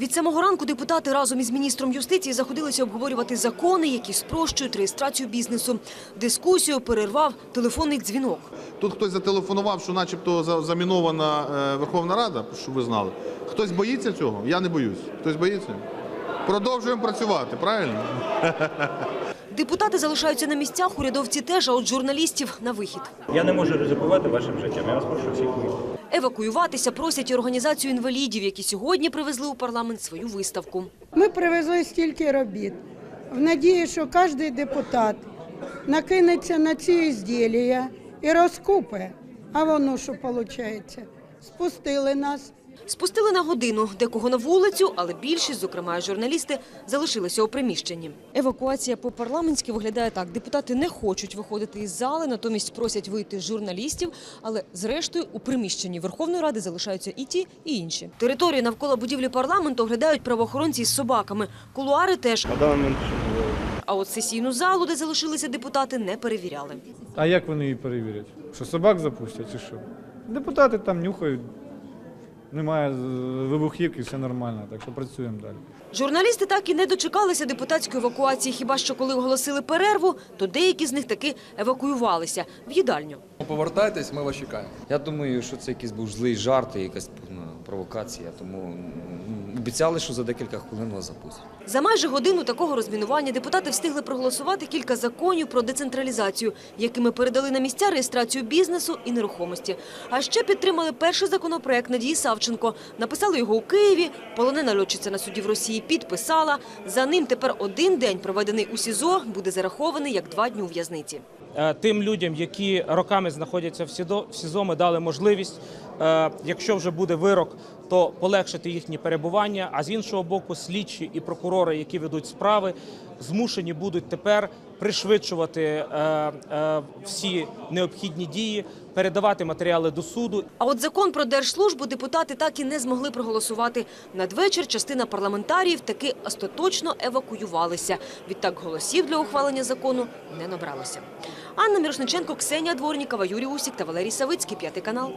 Від самого ранку депутати разом із міністром юстиції заходилися обговорювати закони, які спрощують реєстрацію бізнесу. Дискусію перервав телефонний дзвінок. Тут хтось зателефонував, що начебто за- замінована е, Верховна Рада, щоб ви знали. Хтось боїться цього? Я не боюсь. Хтось боїться? Продовжуємо працювати, правильно? Депутати залишаються на місцях, урядовці теж, а от журналістів на вихід. Я не можу ризикувати вашим життям. Я вас прошу всіх вийти. Евакуюватися просять і організацію інвалідів, які сьогодні привезли у парламент свою виставку. Ми привезли стільки робіт в надії, що кожен депутат накинеться на ці ізділля і розкупе. А воно що виходить? Спустили нас. Спустили на годину, декого на вулицю, але більшість, зокрема журналісти, залишилися у приміщенні. Евакуація по-парламентськи виглядає так. Депутати не хочуть виходити із зали, натомість просять вийти журналістів, але зрештою у приміщенні Верховної Ради залишаються і ті, і інші. Територію навколо будівлі парламенту оглядають правоохоронці із собаками. Кулуари теж. На даний момент А от сесійну залу, де залишилися депутати, не перевіряли. А як вони її перевірять? Що собак запустять чи що? Депутати там нюхають, немає вибухівки, все нормально, так що працюємо далі. Журналісти так і не дочекалися депутатської евакуації. Хіба що коли оголосили перерву, то деякі з них таки евакуювалися в їдальню. Повертайтесь, ми вас чекаємо. Я думаю, що це якийсь був злий жарт якась провокація. Тому обіцяли, що за декілька хвилин вас запустять. За майже годину такого розмінування депутати встигли проголосувати кілька законів про децентралізацію, якими передали на місця реєстрацію бізнесу і нерухомості. А ще підтримали перший законопроект Надії Савченко. Написали його у Києві. Полонена льотчиця на суді в Росії підписала. За ним тепер один день, проведений у СІЗО, буде зарахований як два дні у в'язниці. Е, Тим людям, які роками знаходяться в СІЗО, ми дали можливість, якщо вже буде вирок, то полегшити їхнє перебування. А з іншого боку, слідчі і прокурори, які ведуть справи, змушені будуть тепер пришвидшувати е, е, всі необхідні дії, передавати матеріали до суду А от закон про держслужбу депутати так і не змогли проголосувати. Надвечір частина парламентаріїв таки остаточно евакуювалися. Відтак голосів для ухвалення закону не набралося. Анна Мірошниченко, Ксенія Дворнікова, Юрій Усік та Валерій Савицький. П'ятий канал.